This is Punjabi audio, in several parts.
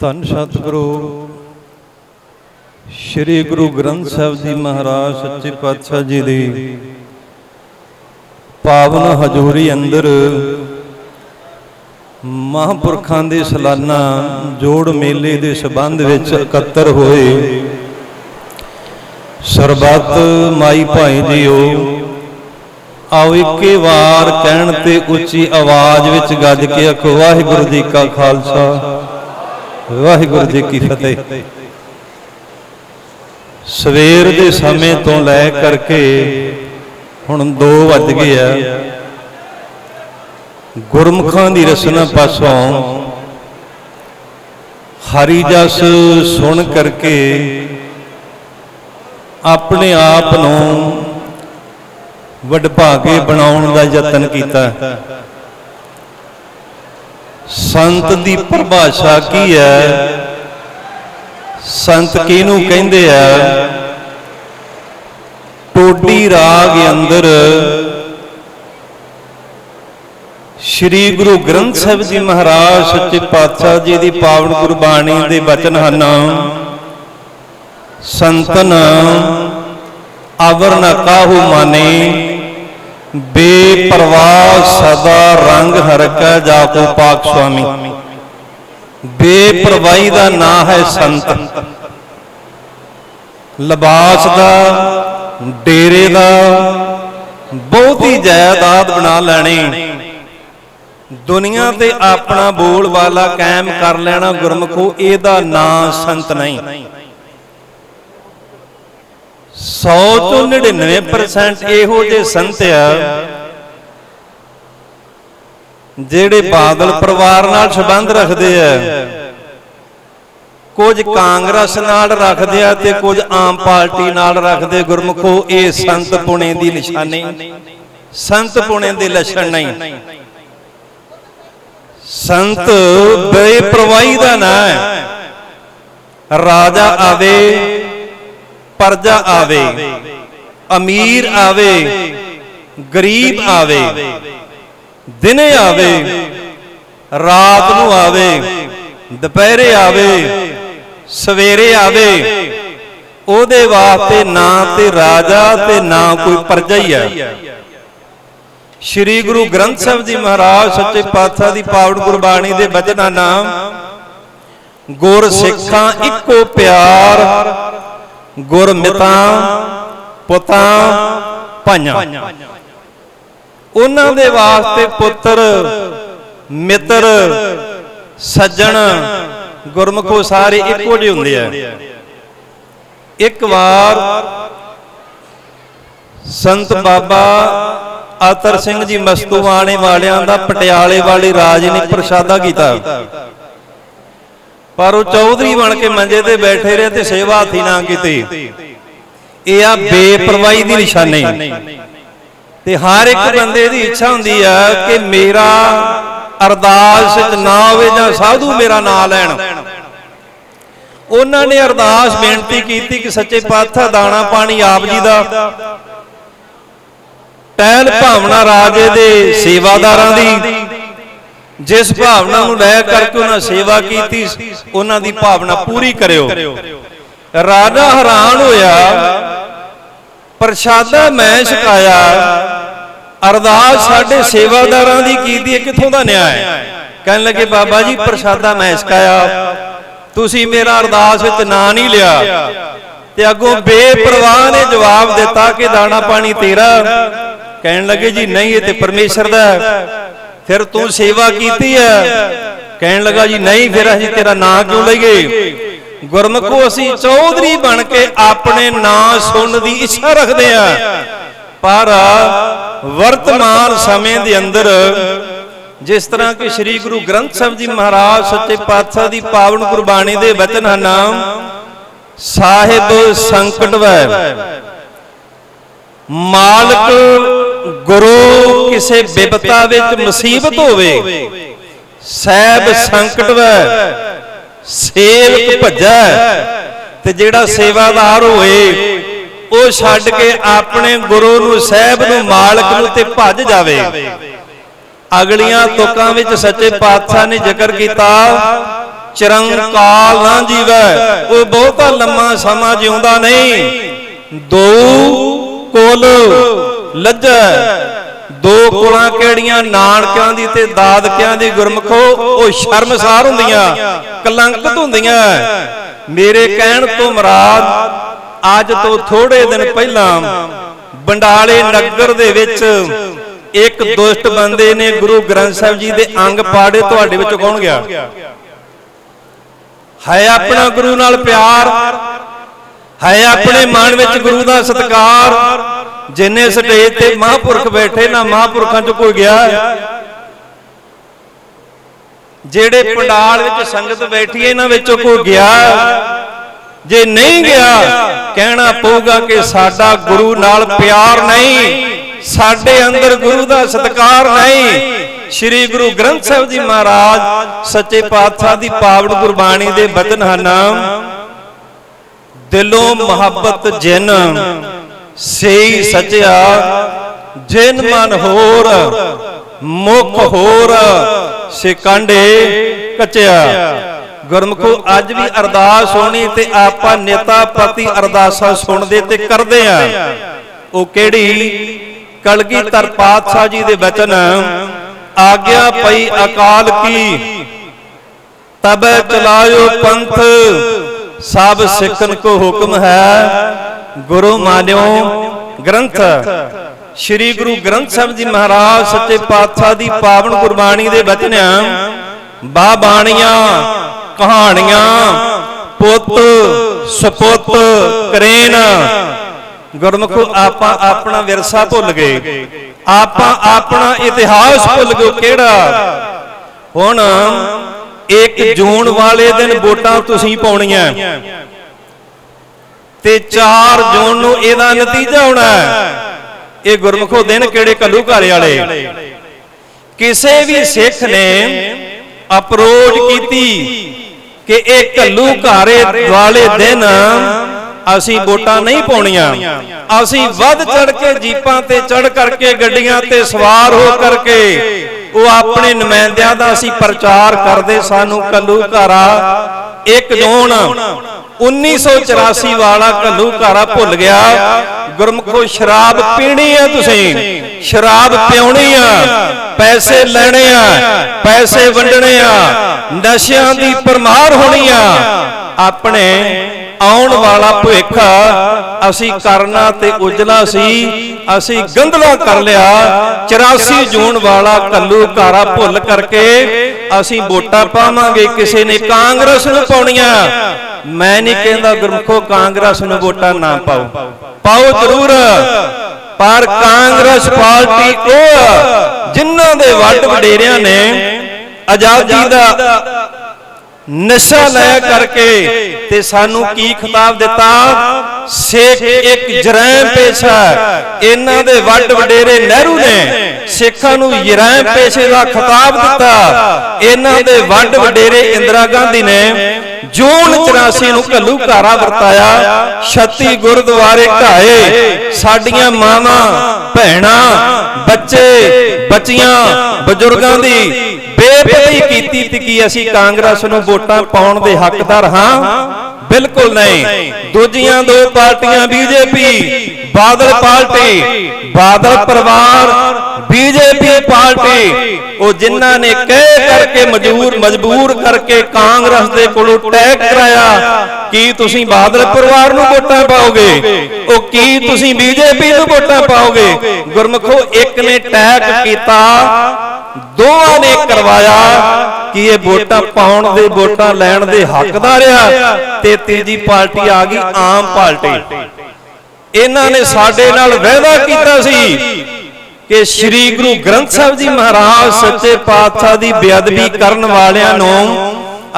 ਧੰਨ ਸਤਿਗੁਰੂ। ਸ੍ਰੀ ਗੁਰੂ ਗ੍ਰੰਥ ਸਾਹਿਬ ਜੀ ਮਹਾਰਾਜ ਸੱਚੇ ਪਾਤਸ਼ਾਹ ਜੀ ਦੀ ਪਾਵਨ ਹਜ਼ੂਰੀ ਅੰਦਰ ਮਹਾਂਪੁਰਖਾਂ ਦੇ ਸਾਲਾਨਾ ਜੋੜ ਮੇਲੇ ਦੇ ਸਬੰਧ ਵਿੱਚ ਇਕੱਤਰ ਹੋਏ। ਸਰਬੱਤ ਮਾਈ ਭਾਈ ਜੀਓ, ਆਓ ਇੱਕੇ ਵਾਰ ਕਹਿਣ ਤੇ ਉੱਚੀ ਆਵਾਜ਼ ਵਿੱਚ ਗੱਜ ਕੇ ਆਖੋ, ਵਾਹਿਗੁਰੂ ਜੀ ਕਾ ਖਾਲਸਾ। ਵਾਹਿਗੁਰੂ ਜੀ ਕੀ ਫਤਿਹ। ਸਵੇਰ ਦੇ ਸਮੇਂ ਤੋਂ ਲੈ ਕਰਕੇ ਹੁਣ 2 ਵੱਜ ਗਏ ਆ। ਗੁਰਮੁਖਾਂ ਦੀ ਰਸਨਾ ਪਾਸੋਂ ਹਰੀ ਜਸ ਸੁਣ ਕਰਕੇ ਆਪਣੇ ਆਪ ਨੂੰ ਵਡਭਾਗੇ ਬਣਾਉਣ ਦਾ ਯਤਨ ਕੀਤਾ। ਸੰਤ ਦੀ ਪਰਿਭਾਸ਼ਾ ਕੀ ਹੈ? ਸੰਤ ਕਿਹਨੂੰ ਕਹਿੰਦੇ ਆ? ਟੋਡੀ ਰਾਗ ਅੰਦਰ ਸ੍ਰੀ ਗੁਰੂ ਗ੍ਰੰਥ ਸਾਹਿਬ ਜੀ ਮਹਾਰਾਜ ਸੱਚੇ ਪਾਤਸ਼ਾਹ ਜੀ ਦੀ ਪਾਵਨ ਗੁਰਬਾਣੀ ਦੇ ਬਚਨ ਹਨ। ਸੰਤਨ ਅਵਰ ਨ ਕਾਹੂ ਮਾਨੇ ਬੇਪਰਵਾਹ ਸਦਾ ਰੰਗ ਹਰਕਾ ਜਾ ਕੋ ਪਾਕ ਸੁਆਮੀ। ਬੇਪਰਵਾਹੀ ਦਾ ਨਾਂ ਹੈ ਸੰਤ। ਲਿਬਾਸ ਦਾ, ਡੇਰੇ ਦਾ, ਬਹੁਤੀ ਜਾਇਦਾਦ ਬਣਾ ਲੈਣੀ। ਦੁਨੀਆ ਤੇ ਆਪਣਾ ਬੋਲ ਵਾਲਾ ਕਾਇਮ ਕਰ ਲੈਣਾ ਗੁਰਮਖੋ, ਇਹਦਾ ਨਾਂ ਸੰਤ ਨਹੀਂ। 100 ਤੋਂ 99% ਇਹੋ ਜਿਹੇ ਸੰਤ ਆ ਜਿਹੜੇ ਬਾਦਲ ਪਰਿਵਾਰ ਨਾਲ ਸੰਬੰਧ ਰੱਖਦੇ ਆ। ਕੁਝ ਕਾਂਗਰਸ ਨਾਲ ਰੱਖਦੇ ਆ ਤੇ ਕੁਝ ਆਮ ਪਾਰਟੀ ਨਾਲ ਰੱਖਦੇ ਗੁਰਮਖੋ ਇਹ ਸੰਤ ਪੁਣੇ ਦੀ ਨਿਸ਼ਾਨੀ। ਸੰਤ ਪੁਣੇ ਦੇ ਲੱਛਣ ਨਹੀਂ। ਸੰਤ ਬੇਪਰਵਾਹੀ ਦਾ ਨਾਂ ਹੈ। ਰਾਜਾ ਆਵੇ ਪਰਜਾ ਆਵੇ, ਅਮੀਰ ਆਵੇ, ਗਰੀਬ ਆਵੇ, ਦਿਨੇ ਆਵੇ, ਰਾਤ ਨੂੰ ਆਵੇ, ਦੁਪਹਿਰੇ ਆਵੇ, ਸਵੇਰੇ ਆਵੇ, ਉਹਦੇ ਵਾਸਤੇ ਨਾ ਤੇ ਰਾਜਾ ਤੇ ਨਾ ਕੋਈ ਪਰਜਾ ਹੀ ਹੈ। ਸ੍ਰੀ ਗੁਰੂ ਗ੍ਰੰਥ ਸਾਹਿਬ ਜੀ ਮਹਾਰਾਜ ਸੱਚੇ ਪਾਤਸ਼ਾਹ ਦੀ ਪਾਵਨ ਗੁਰਬਾਣੀ ਦੇ ਬਚਨਾਂ ਨਾਮ ਗੁਰ ਸਿੱਖਾਂ ਇੱਕੋ ਪਿਆਰ ਗੁਰਮਿਤਾਂ ਪੁੱਤਾਂ, ਭਾਈਆਂ। ਉਹਨਾਂ ਦੇ ਵਾਸਤੇ ਪੁੱਤਰ, ਮਿੱਤਰ, ਸੱਜਣ, ਗੁਰਮਖੋ ਸਾਰੇ ਇੱਕੋ ਜਿਹੇ ਹੁੰਦੇ ਆ ਇੱਕ ਵਾਰ ਸੰਤ ਬਾਬਾ ਆਤਰ ਸਿੰਘ ਜੀ ਮਸਤੂਆਣੇ ਵਾਲਿਆਂ ਦਾ ਪਟਿਆਲੇ ਵਾਲੀ ਰਾਜ ਨੇ ਪ੍ਰਸ਼ਾਦਾ ਕੀਤਾ। ਪਰ ਉਹ ਚੌਧਰੀ ਬਣ ਕੇ ਮੰਜੇ ਤੇ ਬੈਠੇ ਰਹੇ ਤੇ ਸੇਵਾ ਹੱਥੀ ਨਾ ਕੀਤੀ। ਇਹ ਆ ਬੇਪਰਵਾਹੀ ਦੀ ਨਿਸ਼ਾਨੀ। ਤੇ ਹਰ ਇੱਕ ਬੰਦੇ ਦੀ ਇੱਛਾ ਹੁੰਦੀ ਆ ਕਿ ਮੇਰਾ ਅਰਦਾਸ ਵਿੱਚ ਨਾ ਹੋਵੇ ਜਾਂ ਸਾਧੂ ਮੇਰਾ ਨਾਂ ਲੈਣ। ਉਹਨਾਂ ਨੇ ਅਰਦਾਸ ਬੇਨਤੀ ਕੀਤੀ ਕਿ ਸੱਚੇ ਪਾਤਸ਼ਾਹ ਦਾਣਾ ਪਾਣੀ ਆਪ ਜੀ ਦਾ। ਟਹਿਲ ਭਾਵਨਾ ਰਾਜੇ ਦੇ। ਸੇਵਾਦਾਰਾਂ ਦੀ। ਜਿਸ ਭਾਵਨਾ ਨੂੰ ਲੈ ਕਰਕੇ ਉਹਨਾਂ ਸੇਵਾ ਕੀਤੀ ਉਹਨਾਂ ਦੀ ਭਾਵਨਾ ਪੂਰੀ ਕਰਿਓ। ਰਾਜਾ ਹੈਰਾਨ ਹੋਇਆ ਪ੍ਰਸ਼ਾਦਾ ਮੈਂ ਛਕਾਇਆ ਅਰਦਾਸ ਸਾਡੇ ਸੇਵਾਦਾਰਾਂ ਦੀ ਕੀਤੀ ਹੈ ਕਿੱਥੋਂ ਦਾ ਨਿਆਂ ਹੈ? ਕਹਿਣ ਲੱਗੇ ਬਾਬਾ ਜੀ ਪ੍ਰਸ਼ਾਦਾ ਮੈਂ ਛਕਾਇਆ। ਤੁਸੀਂ ਮੇਰਾ ਅਰਦਾਸ ਵਿੱਚ ਨਾਂ ਨਹੀਂ ਲਿਆ। ਤੇ ਅੱਗੋਂ ਬੇਪਰਵਾਹ ਨੇ ਜਵਾਬ ਦਿੱਤਾ ਕਿ ਦਾਣਾ ਪਾਣੀ ਤੇਰਾ। ਕਹਿਣ ਲੱਗੇ ਜੀ ਨਹੀਂ ਇਹ ਤੇ ਪਰਮੇਸ਼ਰ ਦਾ ਫਿਰ ਤੂੰ ਸੇਵਾ ਕੀਤੀ ਹੈ ਕਹਿਣ ਲੱਗਾ ਜੀ ਨਹੀਂ ਫਿਰ ਅਸੀਂ ਤੇਰਾ ਨਾਂ ਕਿਉਂ ਲਈਏ? ਗੁਰਮਖੋ ਅਸੀਂ ਚੌਧਰੀ ਬਣ ਕੇ ਆਪਣੇ ਨਾਂ ਸੁਣਨ ਦੀ ਇੱਛਾ ਰੱਖਦੇ ਆ। ਪਰ ਵਰਤਮਾਨ ਸਮੇਂ ਦੇ ਅੰਦਰ ਜਿਸ ਤਰ੍ਹਾਂ ਕਿ ਸ੍ਰੀ ਗੁਰੂ ਗ੍ਰੰਥ ਸਾਹਿਬ ਜੀ ਮਹਾਰਾਜ ਸੱਚੇ ਪਾਤਸ਼ਾਹ ਦੀ ਪਾਵਨ ਗੁਰਬਾਣੀ ਦੇ ਬਚਨ ਹਨ ਸਾਹਿਬ ਸੰਕਟ ਵੈ। ਮਾਲਕ ਗੁਰੂ ਕਿਸੇ ਬਿਪਤਾ ਵਿੱਚ ਮੁਸੀਬਤ ਹੋਵੇ ਸਹਿਬ ਸੰਕਟ ਵੈ ਸੇਵਕ ਭੱਜੈ ਤੇ ਜਿਹੜਾ ਸੇਵਾਦਾਰ ਹੋਏ ਉਹ ਛੱਡ ਕੇ ਆਪਣੇ ਗੁਰੂ ਨੂੰ ਸਹਿਬ ਨੂੰ ਮਾਲਕ ਨੂੰ ਤੇ ਭੱਜ ਜਾਵੇ। ਅਗਲੀਆਂ ਤੁਕਾਂ ਵਿੱਚ ਸੱਚੇ ਪਾਤਸ਼ਾਹ ਨੇ ਜ਼ਿਕਰ ਕੀਤਾ ਚਰੰਕਾਲ ਨਾ ਜੀਵੈ। ਉਹ ਬਹੁਤਾ ਲੰਮਾ ਸਮਾਂ ਜਿਉਂਦਾ ਨਹੀਂ। ਦੋ ਕੁਲ ਲੱਜੈ। ਦੋ ਕੁਲਾਂ ਕਿਹੜੀਆਂ? ਨਾਨਕਿਆਂ ਦੀ ਤੇ ਦਾਦਕਿਆਂ ਦੀ ਗੁਰਮਖੋ, ਉਹ ਸ਼ਰਮਸਾਰ ਹੁੰਦੀਆਂ, ਕਲੰਕਿਤ ਹੁੰਦੀਆਂ। ਮੇਰੇ ਕਹਿਣ ਤੋਂ ਮਰਾਦ, ਅੱਜ ਤੋਂ ਥੋੜੇ ਦਿਨ ਪਹਿਲਾਂ ਬੰਡਾਲੇ ਨਗਰ ਦੇ ਵਿੱਚ ਇੱਕ ਦੁਸ਼ਟ ਬੰਦੇ ਨੇ ਗੁਰੂ ਗ੍ਰੰਥ ਸਾਹਿਬ ਜੀ ਦੇ ਅੰਗ ਪਾੜੇ ਤੁਹਾਡੇ ਵਿੱਚੋਂ ਕੌਣ ਗਿਆ? ਹੈ ਆਪਣਾ ਗੁਰੂ ਨਾਲ ਪਿਆਰ ਹੈ ਆਪਣੇ ਮਨ ਵਿੱਚ ਗੁਰੂ ਦਾ ਸਤਿਕਾਰ। ਜਿੰਨੇ ਸਟੇਜ ਤੇ ਮਹਾਂਪੁਰਖ ਬੈਠੇ ਨਾ ਮਹਾਂਪੁਰਖਾਂ ਚ ਕੋਈ ਗਿਆ। ਜਿਹੜੇ ਪੰਡਾਲ ਵਿੱਚ ਸੰਗਤ ਬੈਠੀ ਹੈ, ਇਹਨਾਂ ਵਿੱਚੋਂ ਕੋਈ ਗਿਆ। ਜੇ ਨਹੀਂ ਗਿਆ ਕਹਿਣਾ ਪਊਗਾ ਕਿ ਸਾਡਾ ਗੁਰੂ ਨਾਲ ਪਿਆਰ ਨਹੀਂ। ਸਾਡੇ ਅੰਦਰ ਗੁਰੂ ਦਾ ਸਤਿਕਾਰ ਨਹੀਂ। ਸ੍ਰੀ ਗੁਰੂ ਗ੍ਰੰਥ ਸਾਹਿਬ ਜੀ ਮਹਾਰਾਜ ਸੱਚੇ ਪਾਤਸ਼ਾਹ ਦੀ ਪਾਵਨ ਗੁਰਬਾਣੀ ਦੇ ਬਚਨ ਹਨ। ਦਿਲੋਂ ਮੁਹੱਬਤ ਜਿਨ ਸਈ ਸਚਿਆ ਜਿਨ ਮਨ ਹੋਰ ਮੁਖ ਹੋਰ। ਸਿਕੰਡੇ ਕਚਿਆ। ਗੁਰਮਖੋ ਅੱਜ ਵੀ ਅਰਦਾਸ ਹੋਣੀ ਤੇ ਆਪਾਂ ਨੇਤਾ ਪਤੀ ਅਰਦਾਸਾਂ ਸੁਣਦੇ ਤੇ ਕਰਦੇ ਆ। ਉਹ ਕਿਹੜੀ? ਕਲਗੀਧਰ ਪਾਤਸ਼ਾਹ ਜੀ ਦੇ ਬਚਨ। ਆਗਿਆ ਪਈ ਅਕਾਲ ਕੀ। ਤਬੈ ਚਲਾਇਓ ਪੰਥ। ਸਭ ਸਿੱਖਣ ਕੋ ਹੁਕਮ ਹੈ। ਗੁਰੂ ਮਾਨਿਓ ਗ੍ਰੰਥ। ਸ੍ਰੀ ਗੁਰੂ ਗ੍ਰੰਥ ਸਾਹਿਬ ਜੀ ਮਹਾਰਾਜ ਸੱਚੇ ਪਾਤਸ਼ਾਹ ਦੀ ਪਾਵਨ ਗੁਰਬਾਣੀ ਦੇ ਬਚਨ ਬਾ ਬਾਣੀਆਂ ਕਹਾਣੀਆਂ, ਪੁੱਤ, ਸੁਪੁੱਤ, ਕਰੇਨ। ਗੁਰਮੁਖੋ ਆਪਾਂ ਆਪਣਾ ਵਿਰਸਾ ਭੁੱਲ ਗਏ। ਆਪਾਂ ਆਪਣਾ ਇਤਿਹਾਸ ਭੁੱਲ ਗਏ। ਕਿਹੜਾ? ਹੁਣ 1 ਜੂਨ ਵਾਲੇ ਦਿਨ ਵੋਟਾਂ ਤੁਸੀਂ ਪਾਉਣੀਆਂ। ਤੇ 4 ਜੂਨ ਨੂੰ ਇਹਦਾ ਨਤੀਜਾ ਹੋਣਾ ਇਹ ਗੁਰਮੁਖੋ ਦਿਨ ਕਿਹੜੇ ਕੱਲੂ ਘਰ ਵਾਲੇ? ਕਿਸੇ ਵੀ ਸਿੱਖ ਨੇ ਅਪਰੋਚ ਕੀਤੀ ਕਿ ਇਹ ਕੱਲੂ ਘਾਰੇ ਵਾਲੇ ਦਿਨ ਅਸੀਂ ਵੋਟਾਂ ਨਹੀਂ ਪਾਉਣੀਆਂ। ਅਸੀਂ ਵੱਧ ਚੜ ਕੇ ਜੀਪਾਂ ਤੇ ਚੜ ਕਰਕੇ ਗੱਡੀਆਂ ਤੇ ਸਵਾਰ ਹੋ ਕਰਕੇ ਉਹ ਆਪਣੇ ਨੁਮਾਇੰਦਿਆਂ ਦਾ ਅਸੀਂ ਪ੍ਰਚਾਰ ਕਰਦੇ ਸਾਨੂੰ ਕੱਲੂ ਘਾਰਾ। ਇੱਕ ਜੂਨ 1984 ਵਾਲਾ ਕੱਲੂ ਘਾਰਾ ਭੁੱਲ ਗਿਆ। ਗੁਰਮਖੋ, ਸ਼ਰਾਬ ਪੀਣੀ ਆ ਤੁਸੀਂ। ਸ਼ਰਾਬ ਪਿਉਣੀ ਆ। ਪੈਸੇ ਲੈਣੇ ਆ, ਪੈਸੇ ਵੰਡਣੇ ਆ। ਨਸ਼ਿਆਂ ਦੀ ਪਰਮਾਰ ਹੋਣੀ ਆ। ਆਪਣੇ ਆਉਣ ਵਾਲਾ ਭਵਿੱਖ ਅਸੀਂ ਕਰਨਾ ਤੇ ਉਜਲਾ ਸੀ, ਅਸੀਂ ਗੰਧਲਾ ਕਰ ਲਿਆ 84 ਜੂਨ ਵਾਲਾ ਕੱਲੂ ਘਾਰਾ ਭੁੱਲ ਕਰਕੇ ਅਸੀਂ ਵੋਟਾਂ ਪਾਵਾਂਗੇ ਕਿਸੇ ਨੇ ਕਾਂਗਰਸ ਨੂੰ ਪਾਉਣੀਆਂ। ਮੈਂ ਨਹੀਂ ਕਹਿੰਦਾ ਗੁਰਮਖੋ ਕਾਂਗਰਸ ਨੂੰ ਵੋਟਾਂ ਨਾ ਪਾਓ। ਪਾਓ ਜ਼ਰੂਰ, ਪਰ ਕਾਂਗਰਸ ਪਾਰਟੀ ਉਹ ਜਿਨ੍ਹਾਂ ਦੇ ਵੱਡ ਵਡੇਰਿਆਂ ਨੇ ਆਜ਼ਾਦੀ ਦਾ ਨਸ਼ਾ ਲੈ ਕਰਕੇ ਤੇ ਸਾਨੂੰ ਕੀ ਖਿਤਾਬ ਦਿੱਤਾ? ਸਿੱਖ ਇੱਕ ਜਰੈਮ ਪੇਸ਼ਾ ਇਹਨਾਂ ਦੇ ਵੱਡ ਵਡੇਰੇ ਨਹਿਰੂ ਨੇ ਸਿੱਖਾਂ ਨੂੰ ਜਰੈਮ ਪੇਸ਼ੇ ਦਾ ਖਿਤਾਬ ਦਿੱਤਾ। ਇਹਨਾਂ ਦੇ ਵੱਡ ਵਡੇਰੇ ਇੰਦਰਾ ਗਾਂਧੀ ਨੇ ਜੂਨ 84 ਨੂੰ ਘੱਲੂ ਘਾਰਾ ਵਰਤਾਇਆ। 36 ਗੁਰਦੁਆਰੇ ਢਾਏ ਸਾਡੀਆਂ ਮਾਵਾਂ ਭੈਣਾਂ ਬੱਚੇ ਬੱਚੀਆਂ ਬਜ਼ੁਰਗਾਂ ਦੀ ਬੇਪਤੀ ਕੀਤੀ ਤੇ ਕੀ ਅਸੀਂ ਕਾਂਗਰਸ ਨੂੰ ਵੋਟਾਂ ਪਾਉਣ ਦੇ ਹੱਕਦਾਰ ਹਾਂ? ਬਿਲਕੁਲ ਨਹੀਂ। ਦੂਜੀਆਂ ਦੋ ਪਾਰਟੀਆਂ ਬੀਜੇਪੀ, ਬਾਦਲ ਪਾਰਟੀ, ਬਾਦਲ ਪਰਿਵਾਰ, ਬੀਜੇਪੀ ਪਾਰਟੀ, ਉਹ ਜਿਨ੍ਹਾਂ ਨੇ ਕਹਿ ਕਰਕੇ ਮਜਬੂਰ ਮਜਬੂਰ ਕਰਕੇ ਕਾਂਗਰਸ ਦੇ ਕੋਲੋਂ ਟੈਗ ਕਰਾਇਆ, ਕੀ ਤੁਸੀਂ ਬਾਦਲ ਪਰਿਵਾਰ ਨੂੰ ਵੋਟਾਂ ਪਾਓਗੇ? ਉਹ ਕੀ ਤੁਸੀਂ ਬੀਜੇਪੀ ਨੂੰ ਵੋਟਾਂ ਪਾਓਗੇ? ਗੁਰਮਖੋ, ਇੱਕ ਨੇ ਟੈਗ ਕੀਤਾ ਦੋਵਾਂ ਨੇ ਕਰਵਾਇਆ ਕਿ ਇਹ ਵੋਟਾਂ ਪਾਉਣ ਦੇ ਵੋਟਾਂ ਲੈਣ ਦੇ ਹੱਕਦਾਰ ਆ ਤੇ ਤੀਜੀ ਪਾਰਟੀ ਆ ਗਈ ਆਮ ਪਾਰਟੀ। ਇਹਨਾਂ ਨੇ ਸਾਡੇ ਨਾਲ ਵਾਅਦਾ ਕੀਤਾ ਸੀ ਕਿ ਸ੍ਰੀ ਗੁਰੂ ਗ੍ਰੰਥ ਸਾਹਿਬ ਜੀ ਮਹਾਰਾਜ ਸੱਚੇ ਪਾਤਸ਼ਾਹ ਦੀ ਬੇਅਦਬੀ ਕਰਨ ਵਾਲਿਆਂ ਨੂੰ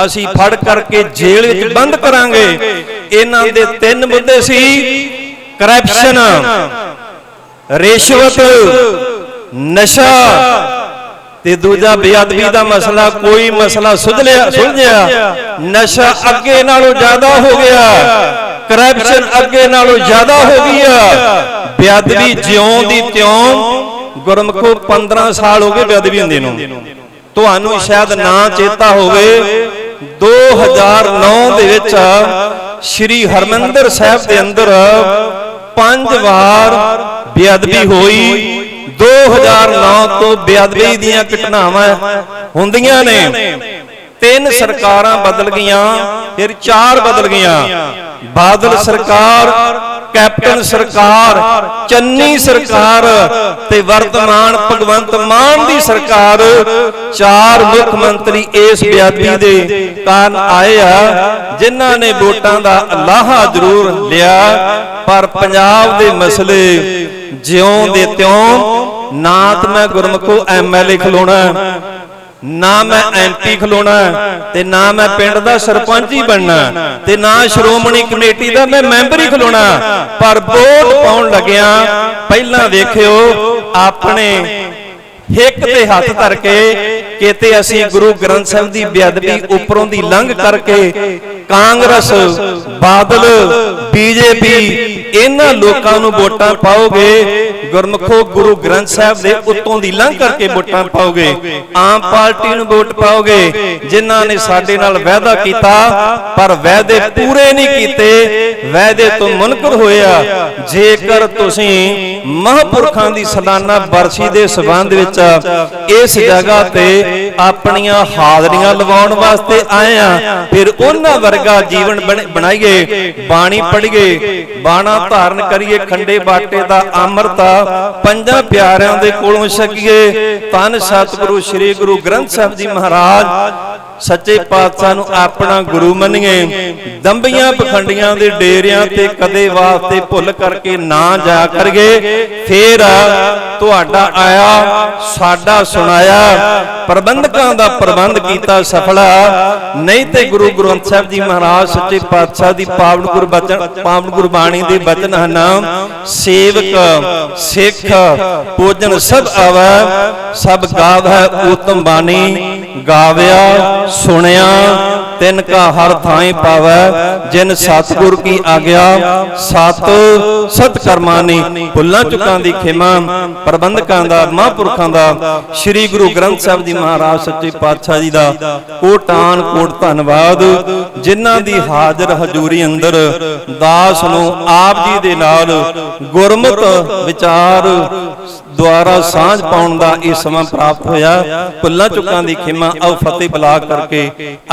ਅਸੀਂ ਫੜ ਕਰਕੇ ਜੇਲ੍ਹ ਵਿੱਚ ਬੰਦ ਕਰਾਂਗੇ। ਇਹਨਾਂ ਦੇ ਤਿੰਨ ਮੁੱਦੇ ਸੀ ਕਰਪਸ਼ਨ ਰਿਸ਼ਵਤ ਨਸ਼ਾ ਤੇ ਦੂਜਾ ਬੇਅਦਬੀ ਦਾ ਮਸਲਾ ਕੋਈ ਮਸਲਾ ਸੁਲਝਿਆ ਸੁਲਝਿਆ ਨਸ਼ਾ ਅੱਗੇ ਨਾਲੋਂ ਜ਼ਿਆਦਾ ਹੋ ਗਿਆ। ਕਰਪਸ਼ਨ ਅੱਗੇ ਨਾਲੋਂ ਜ਼ਿਆਦਾ ਹੋ ਗਈ ਆ। ਬੇਅਦਬੀ ਜਿਉਂ ਦੀ ਤਿਉਂ ਗੁਰਮਖੋ 15 ਸਾਲ ਹੋ ਗਏ ਬੇਅਦਬੀ ਹੁੰਦੇ ਨੂੰ। ਤੁਹਾਨੂੰ ਸ਼ਾਇਦ ਨਾ ਚੇਤਾ ਹੋਵੇ। 2009 ਦੇ ਵਿੱਚ ਸ੍ਰੀ ਹਰਮੰਦਰ ਸਾਹਿਬ ਦੇ ਅੰਦਰ ਪੰਜ ਵਾਰ ਬੇਅਦਬੀ ਹੋਈ। 2009 ਤੋਂ ਬੇਅਦਬੀ ਦੀਆਂ ਘਟਨਾਵਾਂ ਹੁੰਦੀਆਂ ਨੇ। ਤਿੰਨ ਸਰਕਾਰਾਂ ਬਦਲ ਗਈਆਂ ਫਿਰ ਚਾਰ ਬਦਲ ਗਈਆਂ। ਬਾਦਲ ਸਰਕਾਰ ਕੈਪਟਨ ਸਰਕਾਰ ਚੰਨੀ ਸਰਕਾਰ ਤੇ ਵਰਤਮਾਨ ਭਗਵੰਤ ਮਾਨ ਦੀ ਸਰਕਾਰ। ਚਾਰ ਮੁੱਖ ਮੰਤਰੀ ਇਸ ਬੇਅਦਬੀ ਦੇ ਕਾਰਨ ਆਏ ਆ ਜਿਨ੍ਹਾਂ ਨੇ ਵੋਟਾਂ ਦਾ ਲਾਹਾ ਜ਼ਰੂਰ ਲਿਆ। ਪਰ ਪੰਜਾਬ ਦੇ ਮਸਲੇ ਜਿਉਂ ਦੇ ਤਿਉਂ ਨਾ ਤਾਂ ਮੈਂ ਗੁਰਮਖੋ ਐਮਐਲਏ ਖਲੋਣਾ। ਨਾ ਮੈਂ ਐਮਪੀ ਖਲੋਣਾ ਤੇ ਨਾ ਮੈਂ ਪਿੰਡ ਦਾ ਸਰਪੰਚ ਹੀ ਬਣਨਾ। ਤੇ ਨਾ ਸ਼੍ਰੋਮਣੀ ਕਮੇਟੀ ਦਾ ਮੈਂ ਮੈਂਬਰ ਹੀ ਖਲੋਣਾ। ਪਰ ਵੋਟ ਪਾਉਣ ਲੱਗਿਆ ਪਹਿਲਾਂ ਵੇਖਿਓ ਆਪਣੇ ਹਿੱਕ ਤੇ ਹੱਥ ਧਰ ਕੇ ਕਿਤੇ ਅਸੀਂ ਗੁਰੂ ਗ੍ਰੰਥ ਸਾਹਿਬ ਦੀ ਬੇਅਦਬੀ ਉੱਪਰੋਂ ਦੀ ਲੰਘ ਕਰਕੇ ਕਾਂਗਰਸ, ਬਾਦਲ, ਬੀਜੇਪੀ, ਇਹਨਾਂ ਲੋਕਾਂ ਨੂੰ ਵੋਟਾਂ ਪਾਓਗੇ, ਗੁਰਮਖੋ ਗੁਰੂ ਗ੍ਰੰਥ ਸਾਹਿਬ ਦੇ ਉੱਤੋਂ ਦੀ ਲੰਘ ਕਰਕੇ ਵੋਟਾਂ ਪਾਓਗੇ, ਆਮ ਪਾਰਟੀ ਨੂੰ ਵੋਟ ਪਾਓਗੇ, ਜਿਨ੍ਹਾਂ ਨੇ ਸਾਡੇ ਨਾਲ ਵਾਅਦਾ ਕੀਤਾ, ਪਰ ਵਾਅਦੇ ਪੂਰੇ ਨਹੀਂ ਕੀਤੇ ਵਾਅਦੇ ਤੋਂ ਮੁਨਕਰ ਹੋਇਆ। ਜੇਕਰ ਤੁਸੀਂ ਮਹਾਂਪੁਰਖਾਂ ਦੀ ਸਾਲਾਨਾ ਬਰਸੀ ਦੇ ਸਬੰਧ ਵਿੱਚ ਇਸ ਜਗ੍ਹਾ ਤੇ ਆਪਣੀਆਂ ਹਾਜ਼ਰੀਆਂ ਲਵਾਉਣ ਵਾਸਤੇ ਆਏ ਆ ਫਿਰ ਉਹਨਾਂ ਵਰਗਾ ਜੀਵਨ ਬਣ- ਬਣਾਈਏ। ਬਾਣੀ ਪੜ੍ਹੀਏ। ਬਾਣਾ ਧਾਰਨ ਕਰੀਏ। ਖੰਡੇ ਬਾਟੇ ਦਾ ਅੰਮ੍ਰਿਤ। ਪੰਜਾਂ ਪਿਆਰਿਆਂ ਦੇ ਕੋਲੋਂ ਛਕੀਏ। ਤਨ ਸਤਿਗੁਰੂ ਸ੍ਰੀ ਗੁਰੂ ਗ੍ਰੰਥ ਸਾਹਿਬ ਜੀ ਮਹਾਰਾਜ। ਸੱਚੇ ਪਾਤਸ਼ਾਹ ਨੂੰ ਆਪਣਾ ਗੁਰੂ ਮੰਨੀਏ। ਦੰਬੀਆਂ ਪਖੰਡੀਆਂ ਦੇ ਡੇਰਿਆਂ ਤੇ ਕਦੇ ਵਾਸਤੇ ਭੁੱਲ ਕਰਕੇ ਨਾ ਜਾ ਕਰਗੇ ਫੇਰ ਤੁਹਾਡਾ ਆਇਆ, ਸਾਡਾ ਸੁਣਾਇਆ। ਪ੍ਰਬੰਧਕਾਂ ਦਾ ਪ੍ਰਬੰਧ ਕੀਤਾ ਸਫਲਾ। ਨਹੀਂ ਤੇ ਗੁਰੂ ਗ੍ਰੰਥ ਸਾਹਿਬ ਜੀ ਮਹਾਰਾਜ ਸੱਚੇ ਪਾਤਸ਼ਾਹ ਦੀ ਪਾਵਨ ਗੁਰ ਪਾਵਨ ਗੁਰਬਾਣੀ ਦੇ ਬਚਨ ਹਨ। ਸੇਵਕ, ਸਿੱਖ, ਪੂਜਨ ਸਭ ਆਵੈ, ਸਭ ਗਾਵੈ, ਉਤਮ ਬਾਣੀ। ਗਾਵਿਆ, ਸੁਣਿਆ, ਤਿਨ ਕਾ ਹਰ ਥਾਂ ਪਾਵੈ, ਜਿਨ ਸਤਿਗੁਰ ਕੀ ਆਗਿਆ, ਸਤ ਸਤ ਕਰਮਾਨੀ ਭੁੱਲਾਂ ਚੁੱਕਾਂ ਦੀ ਖਿਮਾ, ਪ੍ਰਬੰਧਕਾਂ ਦਾ, ਮਹਾਂਪੁਰਖਾਂ ਦਾ, ਸ੍ਰੀ ਗੁਰੂ ਗ੍ਰੰਥ ਸਾਹਿਬ ਜੀ ਮਹਾਰਾਜ ਸੱਚੇ ਪਾਤਸ਼ਾਹ ਜੀ ਦਾ ਕੋਟਾਨ ਕੋਟ ਧੰਨਵਾਦ, ਜਿਨ੍ਹਾਂ ਦੀ ਹਾਜ਼ਰ ਹਜ਼ੂਰੀ ਅੰਦਰ ਦਾਸ ਨੂੰ ਆਪ ਜੀ ਦੇ ਨਾਲ ਗੁਰਮਤ ਵਿਚਾਰ ਦੁਆਰਾ ਸਾਂਝ ਪਾਉਣ ਦਾ ਇਹ ਸਮਾਂ ਪ੍ਰਾਪਤ ਹੋਇਆ। ਭੁੱਲਾਂ ਚੁੱਕਾਂ ਦੀ ਖਿਮਾ ਆਓ ਫਤਿਹ ਬੁਲਾ ਕਰਕੇ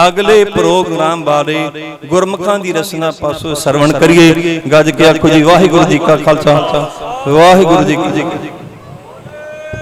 ਅਗਲੇ ਪ੍ਰੋਗਰਾਮ ਬਾਰੇ ਗੁਰਮੁਖਾਂ ਦੀ ਰਸਨਾ ਪਾਸੋਂ ਸਰਵਣ ਕਰੀਏ। ਗੱਜ ਕੇ ਆਖੋ ਜੀ, ਵਾਹਿਗੁਰੂ ਜੀ ਕਾ ਖਾਲਸਾ। ਵਾਹਿਗੁਰੂ ਜੀ ਕੀ